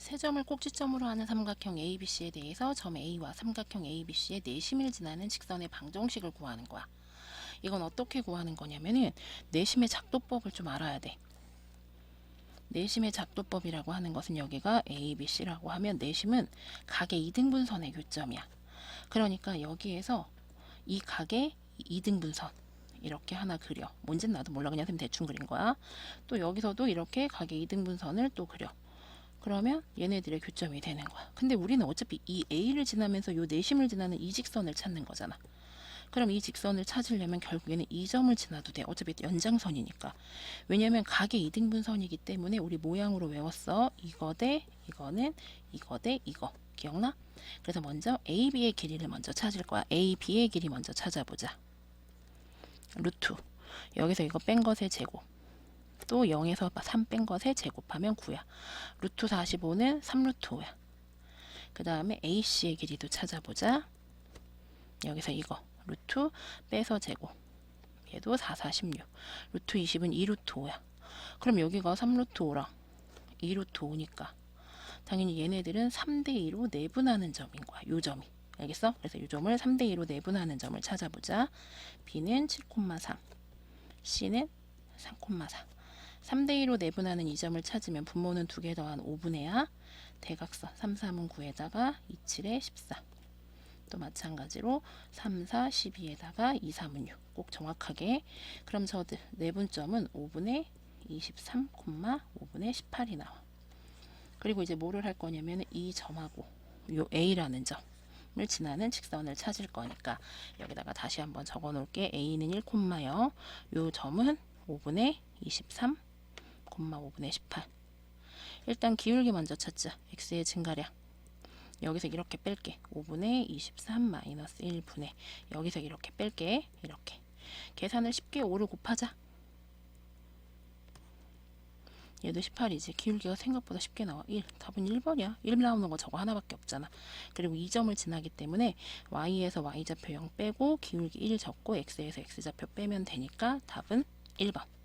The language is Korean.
세 점을 꼭지점으로 하는 삼각형 ABC에 대해서 점 A와 삼각형 ABC의 내심을 지나는 직선의 방정식을 구하는 거야. 이건 어떻게 구하는 거냐면은 내심의 작도법을 좀 알아야 돼. 내심의 작도법이라고 하는 것은 여기가 ABC라고 하면 내심은 각의 2등분선의 교점이야. 그러니까 여기에서 이 각의 2등분선 이렇게 하나 그려. 뭔진 나도 몰라. 그냥 쌤 대충 그린 거야. 또 여기서도 이렇게 각의 2등분선을 또 그려. 그러면 얘네들의 교점이 되는 거야. 근데 우리는 어차피 이 A를 지나면서 요 내심을 지나는 이 직선을 찾는 거잖아. 그럼 이 직선을 찾으려면 결국에는 이 점을 지나도 돼. 어차피 연장선이니까. 왜냐면 각의 이등분선이기 때문에 우리 모양으로 외웠어. 이거 대 이거는 이거 대 이거. 기억나? 그래서 먼저 AB의 길이를 먼저 찾을 거야. AB의 길이 먼저 찾아보자. 루트. 여기서 이거 뺀 것의 제곱. 또 0에서 3 뺀 것에 제곱하면 9야. 루트 45는 3루트 5야. 그 다음에 AC의 길이도 찾아보자. 여기서 이거 루트 빼서 제곱. 얘도 4, 4, 16. 루트 20은 2루트 5야. 그럼 여기가 3루트 5랑 2루트 5니까 당연히 얘네들은 3대 2로 내분하는 점인 거야. 요 점이. 알겠어? 그래서 이 점을 3대 2로 내분하는 점을 찾아보자. B는 7,3, C는 3,4. 3대 2로 내분하는 이 점을 찾으면 분모는 두개 더한 5분의야. 대각선 3, 3은 9에다가 2, 7에 14. 또 마찬가지로 3, 4, 12에다가 2, 3은 6. 꼭 정확하게. 그럼 저 내분점은 5분의 23, 5분의 18이 나와. 그리고 이제 뭐를 할 거냐면 이 점하고 요 A라는 점 을 지나는 직선을 찾을 거니까 여기다가 다시 한번 적어 놓을게. A는 1,0. 요 점은 5분의 23, 5분의 18. 일단 기울기 먼저 찾자. x의 증가량. 여기서 이렇게 뺄게. 5분의 23 마이너스 1분의 여기서 이렇게 뺄게. 이렇게. 계산을 쉽게 5를 곱하자. 얘도 18이지. 기울기가 생각보다 쉽게 나와. 1. 답은 1번이야. 1 나오는 거 저거 하나밖에 없잖아. 그리고 이 점을 지나기 때문에 y에서 y좌표 0 빼고 기울기 1 적고 x에서 x좌표 빼면 되니까 답은 1번.